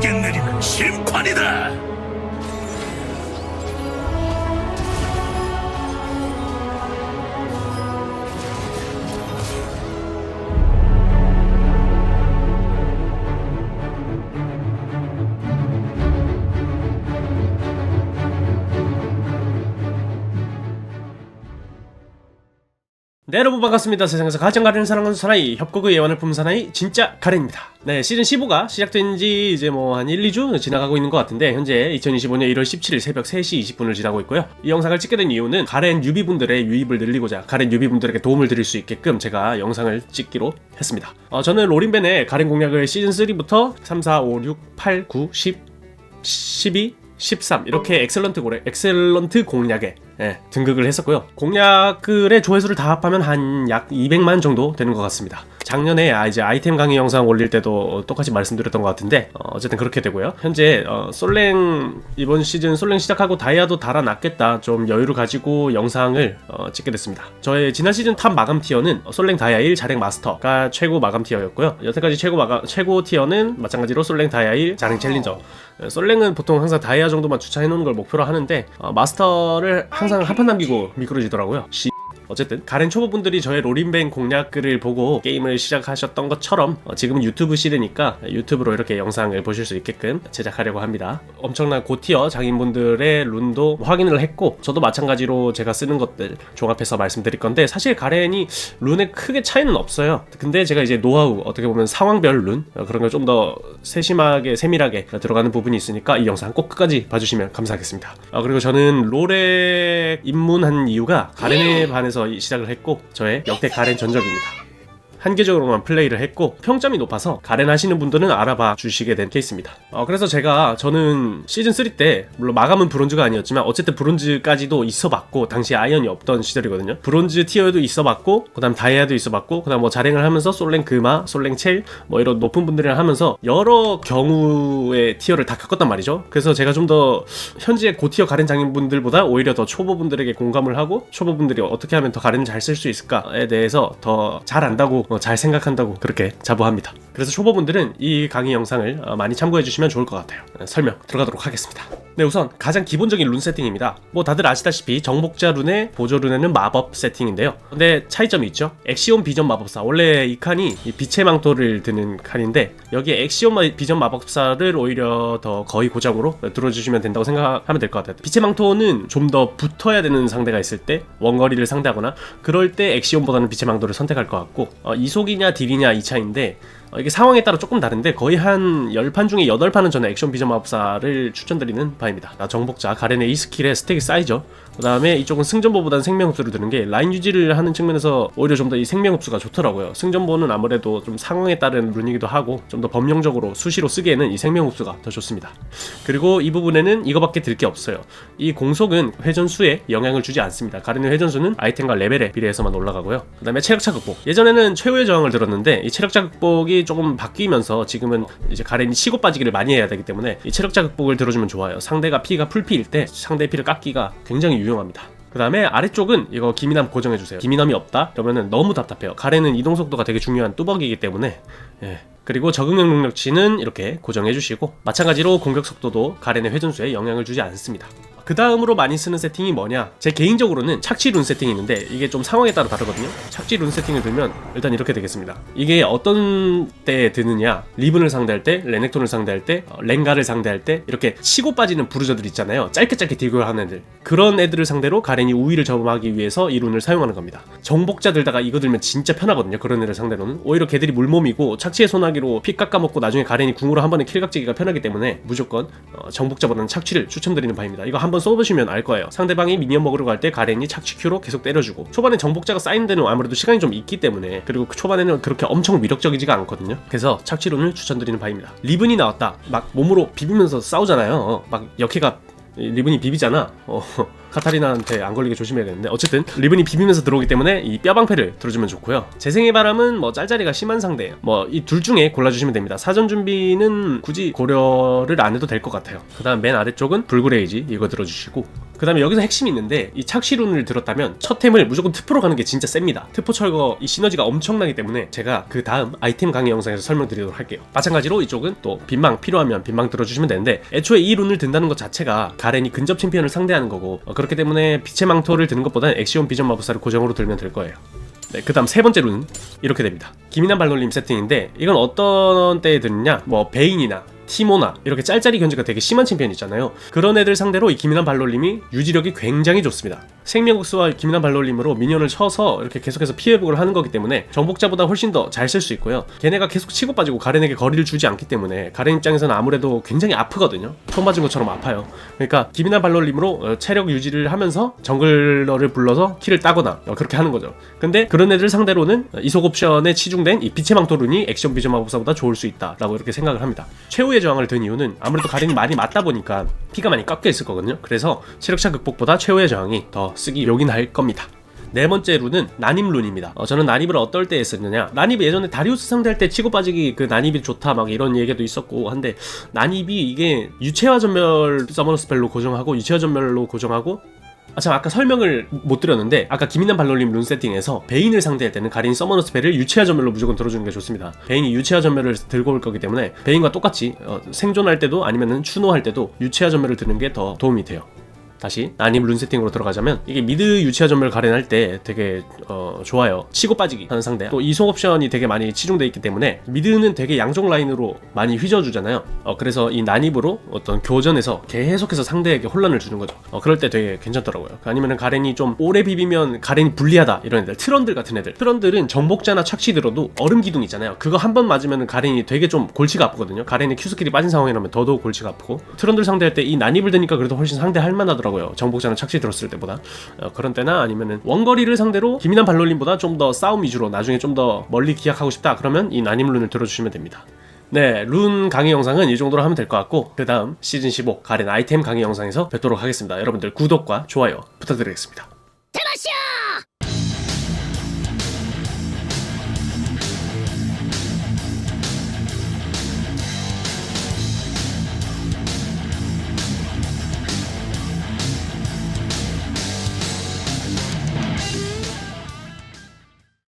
내게 내리는 심판이다. 네 여러분 반갑습니다. 세상에서 가장 가리는 사랑하는 사나이 협곡의 예원을 품은 사나이 진짜 가렌입니다. 네 시즌 15가 시작된 지 이제 뭐 한 1, 2주 지나가고 있는 것 같은데 현재 2025년 1월 17일 새벽 3시 20분을 지나고 있고요. 이 영상을 찍게 된 이유는 가렌 유비분들의 유입을 늘리고자 가렌 유비분들에게 도움을 드릴 수 있게끔 제가 영상을 찍기로 했습니다. 어, 저는 로린벤의 가렌 공략을 시즌 3부터 3, 4, 5, 6, 8, 9, 10, 12, 13 이렇게 엑셀런트 고래 엑셀런트 공략에 예, 등극을 했었고요. 공략글의 조회수를 다 합하면 한 약 200만 정도 되는 것 같습니다. 작년에 아, 이제 아이템 강의 영상 올릴 때도 똑같이 말씀드렸던 것 같은데 어, 쨌든 그렇게 되고요. 현재 어, 솔랭 이번 시즌 솔랭 시작하고 다이아도 달아놨겠다 좀 여유를 가지고 영상을 어, 찍게 됐습니다. 저의 지난 시즌 탑 마감 티어는 솔랭 다이아 1 자랭 마스터가 최고 마감 티어였고요. 여태까지 최고 마감 최고 티어는 마찬가지로 솔랭 다이아 1 자랭 챌린저. 어, 솔랭은 보통 항상 다이아 정도만 주차해 놓는 걸 목표로 하는데 어, 마스터를 항상 한 판 남기고 미끄러지더라고요. 씨. 어쨌든 가렌 초보분들이 저의 로린뱅 공략글을 보고 게임을 시작하셨던 것처럼 어, 지금은 유튜브 시대니까 유튜브로 이렇게 영상을 보실 수 있게끔 제작하려고 합니다. 엄청난 고티어 장인분들의 룬도 확인을 했고 저도 마찬가지로 제가 쓰는 것들 종합해서 말씀드릴 건데 사실 가렌이 룬에 크게 차이는 없어요. 근데 제가 이제 노하우 어떻게 보면 상황별 룬 어, 그런 걸 좀 더 세심하게 세밀하게 들어가는 부분이 있으니까 이 영상 꼭 끝까지 봐주시면 감사하겠습니다. 아, 그리고 저는 롤에 입문한 이유가 가렌에 반해서 이- 시작을 했고 저의 역대 가렌 전적입니다. 한계적으로만 플레이를 했고 평점이 높아서 가렌 하시는 분들은 알아봐 주시게 된 케이스입니다. 어, 그래서 제가 저는 시즌 3 때 물론 마감은 브론즈가 아니었지만 어쨌든 브론즈까지도 있어봤고 당시 아이언이 없던 시절이거든요. 브론즈 티어에도 있어봤고 그다음 다이아도 있어봤고 그다음 뭐 자랭을 하면서 솔랭 금화, 솔랭 첼 뭐 이런 높은 분들이랑 하면서 여러 경우의 티어를 다 겪었단 말이죠. 그래서 제가 좀 더 현지의 고티어 가렌 장인분들보다 오히려 더 초보분들에게 공감을 하고 초보분들이 어떻게 하면 더 가렌을 잘 쓸 수 있을까에 대해서 더 잘 안다고 어, 잘 생각한다고 그렇게 자부합니다. 그래서 초보분들은 이 강의 영상을 어, 많이 참고해 주시면 좋을 것 같아요. 어, 설명 들어가도록 하겠습니다. 네 우선 가장 기본적인 룬 세팅입니다. 뭐 다들 아시다시피 정복자 룬의 보조 룬에는 마법 세팅인데요. 근데 차이점이 있죠. 엑시온 비전 마법사 원래 이 칸이 이 빛의 망토를 드는 칸인데 여기에 엑시온 마- 비전 마법사를 오히려 더 거의 고정으로 들어주시면 된다고 생각하면 될 것 같아요. 빛의 망토는 좀 더 붙어야 되는 상대가 있을 때 원거리를 상대하거나 그럴 때 엑시온보다는 빛의 망토를 선택할 것 같고 어, 이속이냐 딜이냐 이 차인데 어, 이게 상황에 따라 조금 다른데 거의 한 10판 중에 8판은 저는 액션 비전 마법사를 추천드리는 바입니다. 나 정복자 가렌의 이 스킬의 스택이 쌓이죠. 그 다음에 이쪽은 승전보보다는 생명흡수를 드는 게 라인 유지를 하는 측면에서 오히려 좀 더 이 생명흡수가 좋더라고요. 승전보는 아무래도 좀 상황에 따른 룬이기도 하고 좀 더 범용적으로 수시로 쓰기에는 이 생명흡수가 더 좋습니다. 그리고 이 부분에는 이거밖에 들 게 없어요. 이 공속은 회전수에 영향을 주지 않습니다. 가렌의 회전수는 아이템과 레벨에 비례해서만 올라가고요. 그 다음에 체력차 극복. 예전에는 최후의 저항을 들었는데 이 체력차 극복이 조금 바뀌면서 지금은 이제 가렌이 치고 빠지기를 많이 해야 되기 때문에 이 체력차 극복을 들어주면 좋아요. 상대가 피가 풀피일 때 상대의 피를 깎기가 굉장히 유용합니다. 그 다음에 아래쪽은 이거 기민함 고정해주세요. 기민함이 없다? 그러면은 너무 답답해요. 가렌은 이동 속도가 되게 중요한 뚜벅이기 때문에 예. 그리고 적응력 능력치는 이렇게 고정해주시고 마찬가지로 공격 속도도 가렌의 회전수에 영향을 주지 않습니다. 그 다음으로 많이 쓰는 세팅이 뭐냐? 제 개인적으로는 착취 룬 세팅이 있는데 이게 좀 상황에 따라 다르거든요. 착취 룬 세팅을 들면 일단 이렇게 되겠습니다. 이게 어떤 때에 드느냐? 리븐을 상대할 때, 레넥톤을 상대할 때, 어, 렌가를 상대할 때 이렇게 치고 빠지는 부르저들 있잖아요. 짧게 짧게 딜교를 하는 애들. 그런 애들을 상대로 가렌이 우위를 점하기 위해서 이 룬을 사용하는 겁니다. 정복자 들다가 이거 들면 진짜 편하거든요. 그런 애들 상대로는 오히려 걔들이 물몸이고 착취의 소나기로 피 깎아먹고 나중에 가렌이 궁으로 한 번에 킬각지기가 편하기 때문에 무조건 어, 정복자보다는 착취를 추천드리는 바입니다. 이거 한번 써보시면 알 거예요. 상대방이 미니언 먹으러 갈 때 가렌이 착취 큐로 계속 때려주고 초반에 정복자가 쌓이는 데는 아무래도 시간이 좀 있기 때문에 그리고 그 초반에는 그렇게 엄청 위력적이지가 않거든요. 그래서 착취론을 추천드리는 바입니다. 리븐이 나왔다. 막 몸으로 비비면서 싸우잖아요. 어, 막 역해가 리븐이 비비잖아. 어, 카타리나한테 안 걸리게 조심해야겠는데 어쨌든 리븐이 비비면서 들어오기 때문에 이 뼈방패를 들어주면 좋고요. 재생의 바람은 뭐 짤짤이가 심한 상대예요. 뭐 이 둘 중에 골라주시면 됩니다. 사전 준비는 굳이 고려를 안 해도 될 것 같아요. 그 다음 맨 아래쪽은 불그레이지 이거 들어주시고 그 다음에 여기서 핵심이 있는데 이 착시룬을 들었다면 첫 템을 무조건 트포로 가는 게 진짜 셉니다 트포 철거 이 시너지가 엄청나기 때문에 제가 그 다음 아이템 강의 영상에서 설명드리도록 할게요 마찬가지로 이쪽은 또 빈망 필요하면 빈망 들어주시면 되는데 애초에 이 룬을 든다는 것 자체가 가렌이 근접 챔피언을 상대하는 거고 어, 그렇기 때문에 빛의 망토를 드는 것보다는 엑시온 비전 마법사를 고정으로 들면 될 거예요 네, 그 다음 세 번째 룬은 이렇게 됩니다. 기민한 발놀림 세팅인데 이건 어떤 때에 드느냐? 뭐 베인이나 티모나 이렇게 짤짤이 견제가 되게 심한 챔피언 있잖아요. 그런 애들 상대로 이 기민한 발놀림이 유지력이 굉장히 좋습니다. 생명국수와 기민한 발놀림으로 미니언을 쳐서 이렇게 계속해서 피해복을 하는 거기 때문에 정복자보다 훨씬 더 잘 쓸 수 있고요. 걔네가 계속 치고 빠지고 가렌에게 거리를 주지 않기 때문에 가렌 입장에서는 아무래도 굉장히 아프거든요. 총 맞은 것처럼 아파요. 그러니까 기민한 발놀림으로 어, 체력 유지를 하면서 정글러를 불러서 킬을 따거나 어, 그렇게 하는 거죠. 근데 그런 애들 상대로는 이속 옵션에 치중된 이 빛의 망토 룬이 액션 비전 마법사보다 좋을 수 있다라고 이렇게 생각을 합니다. 최후의 저항을 든 이유는 아무래도 가렌이 많이 맞다 보니까 피가 많이 깎여 있을 거거든요. 그래서 체력차 극복보다 최후의 저항이 더 쓰기 요긴 할 겁니다. 네 번째 룬은 난입 룬입니다. 어, 저는 난입을 어떨 때 했었느냐? 난입이 예전에 다리우스 상대할 때 치고 빠지기 그 난입이 좋다 막 이런 얘기도 있었고 한데 난입이 이게 유체화 전멸 서머너 스펠로 고정하고 유체화 전멸로 고정하고 아, 참 아까 설명을 못 드렸는데 아까 김인남 발놀림 룬 세팅에서 베인을 상대할 때는 가린 서머너 스펠을 유체화 전멸로 무조건 들어주는 게 좋습니다. 베인이 유체화 전멸을 들고 올 거기 때문에 베인과 똑같이 어, 생존할 때도 아니면은 추노할 때도 유체화 전멸을 드는 게 더 도움이 돼요. 다시 난입 룬 세팅으로 들어가자면 이게 미드 유치화 전멸 가렌할 때 되게 어, 좋아요. 치고 빠지기 하는 상대. 또 이속 옵션이 되게 많이 치중돼 있기 때문에 미드는 되게 양쪽 라인으로 많이 휘저어주잖아요. 어, 그래서 이 난입으로 어떤 교전에서 계속해서 상대에게 혼란을 주는 거죠. 어, 그럴 때 되게 괜찮더라고요. 아니면은 가렌이 좀 오래 비비면 가렌이 불리하다 이런 애들 트런들 같은 애들. 트런들은 정복자나 착시 들어도 얼음 기둥 있잖아요. 그거 한 번 맞으면 가렌이 되게 좀 골치가 아프거든요. 가렌이 큐 스킬이 빠진 상황이라면 더더욱 골치가 아프고. 트런들 상대할 때 이 난입을 드니까 그래도 훨씬 상대할 만하더라고요 정복자는 착시 들었을 때보다 어, 그런 때나 아니면은 원거리를 상대로 기민한 발놀림보다 좀 더 싸움 위주로 나중에 좀 더 멀리 기약하고 싶다 그러면 이 난입 룬을 들어주시면 됩니다 네, 룬 강의 영상은 이 정도로 하면 될 것 같고 그 다음 시즌 15 가렌 아이템 강의 영상에서 뵙도록 하겠습니다. 여러분들 구독과 좋아요 부탁드리겠습니다.